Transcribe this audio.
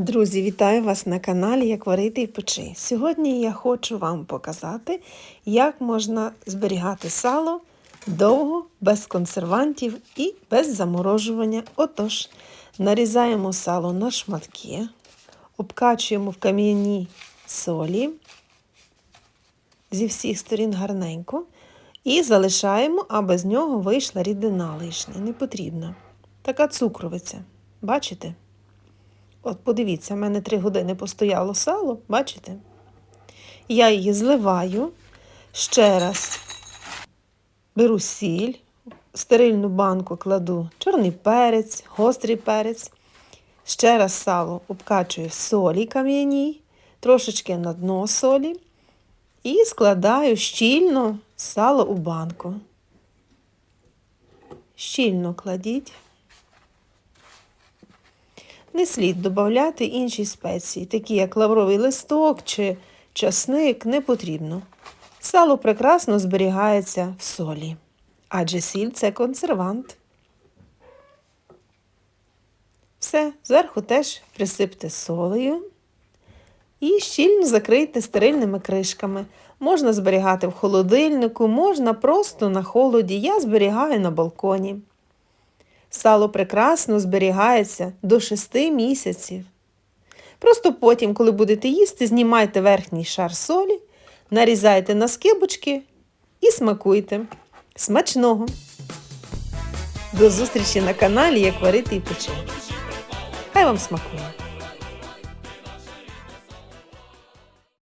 Друзі, вітаю вас на каналі Як варити і печи. Сьогодні я хочу вам показати, як можна зберігати сало довго, без консервантів і без заморожування. Отож, нарізаємо сало на шматки, обкачуємо в кам'яній солі зі всіх сторін гарненько. І залишаємо, аби з нього вийшла рідина лишня, не потрібна. Така цукровиця. Бачите? От подивіться, в мене три години постояло сало, бачите? Я її зливаю, ще раз беру сіль, в стерильну банку кладу чорний перець, гострий перець. Ще раз сало обкачую в солі кам'яній, трошечки на дно солі і складаю щільно сало у банку. Щільно кладіть. Не слід додати інші спеції, такі як лавровий листок чи часник, не потрібно. Сало прекрасно зберігається в солі, адже сіль це консервант. Все, зверху теж присипте солею і щільно закрийте стерильними кришками. Можна зберігати в холодильнику, можна просто на холоді. Я зберігаю на балконі. Сало прекрасно зберігається до 6 місяців. Просто потім, коли будете їсти, знімайте верхній шар солі, нарізайте на скибочки і смакуйте. Смачного! До зустрічі на каналі Як варити і печи. Хай вам смакує!